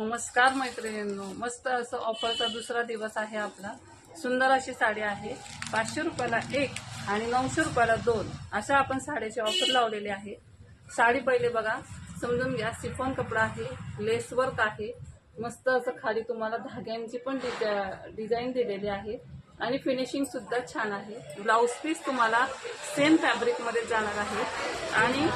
नमस्कार मैत्रिणींनो. मस्त असं ऑफरचा दुसरा दिवस आहे आपला. सुंदर अशी साडी आहे. पाचशे रुपयाला एक आणि नऊशे रुपयाला दोन अशा आपण साडीची ऑफर लावलेली आहे. साडी पहिले बघा. समजून घ्या. सिफॉन कपडा आहे. लेस वर्क आहे. मस्त असं खाली तुम्हाला धाग्यांची पण डिझाईन दिलेली आहे. आणि फिनिशिंग सुद्धा छान आहे. ब्लाऊज पीस तुम्हाला सेम फॅब्रिकमध्ये जाणार आहे. आणि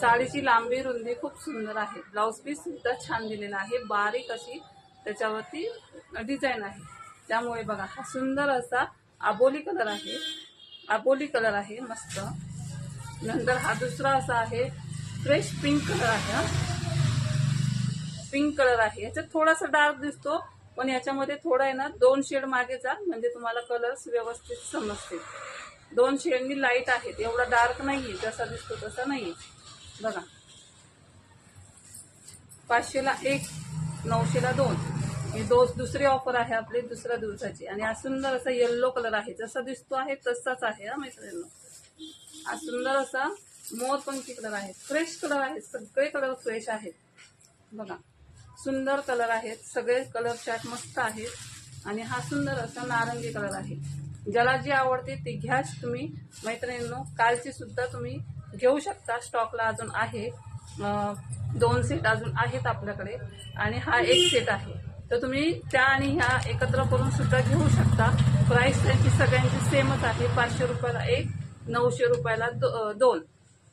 साडीची लांबी रुंदी खूप सुंदर आहे. ब्लाऊज पीस सुद्धा छान दिलेला आहे. बारीक अशी त्याच्यावरती डिझाईन आहे. त्यामुळे बघा हा सुंदर असा आबोली कलर आहे. आबोली कलर आहे मस्त. नंतर हा दुसरा असा आहे फ्रेश पिंक कलर आहे पिंक कलर आहे. याच्यात थोडासा डार्क दिसतो पण याच्यामध्ये थोडा आहे ना दोन शेड मागे जा म्हणजे तुम्हाला कलर्स व्यवस्थित समजतील. दोन शेडनी लाइट आहेत एवढा डार्क नाही आहे जसा दिसतो तसा नाही आहे बघा. पाचशेला एक नऊशेला दोन. ही दोन दुसरी ऑफर आहे आपली दुसऱ्या दिवसाची. आणि हा सुंदर असा येल्लो कलर आहे. जसा दिसतो आहे तसाच आहे हा मैत्रिणी हा सुंदर असा मोरपंखी कलर आहे. फ्रेश कलर आहे. सगळे कलर फ्रेश आहेत. बघा. सुंदर कलर आहेत. सगळे कलर चार्ट मस्त आहेत. आणि हा सुंदर असा नारंगी कलर आहे. ज्याला जी आवडते ती घ्याच तुम्ही. मैत्रिणींनो कालची सुद्धा तुम्ही घेऊ शकता. स्टॉकला अजून आहे. दोन सेट अजून आहेत आपल्याकडे आणि हा एक सेट आहे. तर तुम्ही त्या आणि ह्या एकत्र करून सुद्धा घेऊ शकता. प्राइस त्यांची सगळ्यांची सेमच आहे. पाचशे रुपयाला एक नऊशे रुपयाला दो- दोन.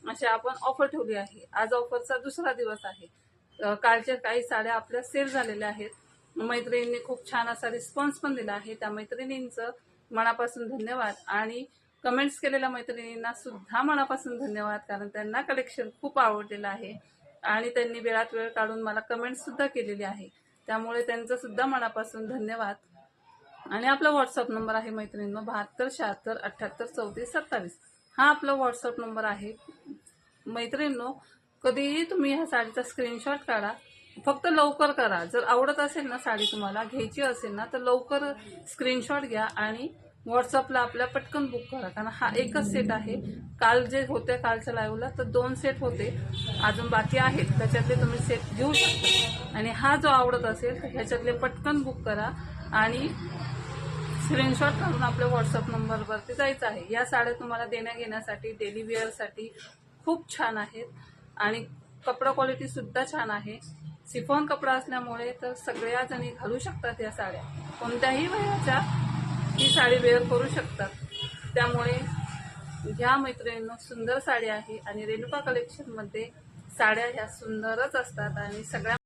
अशी आपण ऑफर ठेवली आहे. आज ऑफरचा दुसरा दिवस आहे. कालच्या काही साड्या आपल्या सेल झालेल्या आहेत. मैत्रिणींनी खूप छान असा रिस्पॉन्स पण दिला आहे. त्या मैत्रिणींचं मनापासून धन्यवाद. आणि कमेंट्स केलेल्या मैत्रिणींना सुद्धा मनापासून धन्यवाद कारण त्यांना कलेक्शन खूप आवडलेलं आहे. आणि त्यांनी वेळात वेळ काढून मला कमेंट सुद्धा केलेली आहे. त्यामुळे त्यांचं सुद्धा मनापासून धन्यवाद. आणि आपला व्हॉट्सअप नंबर आहे मैत्रिणींनो बहात्तर शहात्तर अठ्ठ्याहत्तर चौतीस सत्तावीस. हा आपला व्हॉट्सअप नंबर आहे. मैत्रिणींनो कधीही तुम्ही ह्या साडीचा स्क्रीनशॉट काढा. फक्त लवकर करा. जर आवडत असेल ना साडी तुम्हाला घ्यायची असेल ना तर लवकर स्क्रीनशॉट घ्या आणि व्हॉट्सअपला आपल्या पटकन बुक करा. कारण हा एकच सेट आहे. काल जे होते कालच्या लाईव्हला तर दोन सेट होते. अजून बाकी आहेत. त्याच्यातले तुम्ही सेट घेऊ शकता. आणि हा जो आवडत असेल तर ह्याच्यातले पटकन बुक करा. आणि स्क्रीनशॉट काढून आपल्या व्हॉट्सअप नंबरवरती जायचं आहे. या साड्या तुम्हाला देण्या घेण्यासाठी डेली वेअरसाठी खूप छान आहेत. आणि कपडा क्वालिटीसुद्धा छान आहे. सिफॉन कपडा असल्यामुळे तर सगळ्या जणी घालू शकतात या साड्या. कोणत्याही वयाच्या ही साडी वेअर करू शकतात. त्यामुळे ह्या मैत्रिणींना सुंदर साडी आहे आणि रेणुका कलेक्शनमध्ये साड्या ह्या सुंदरच असतात आणि सगळ्या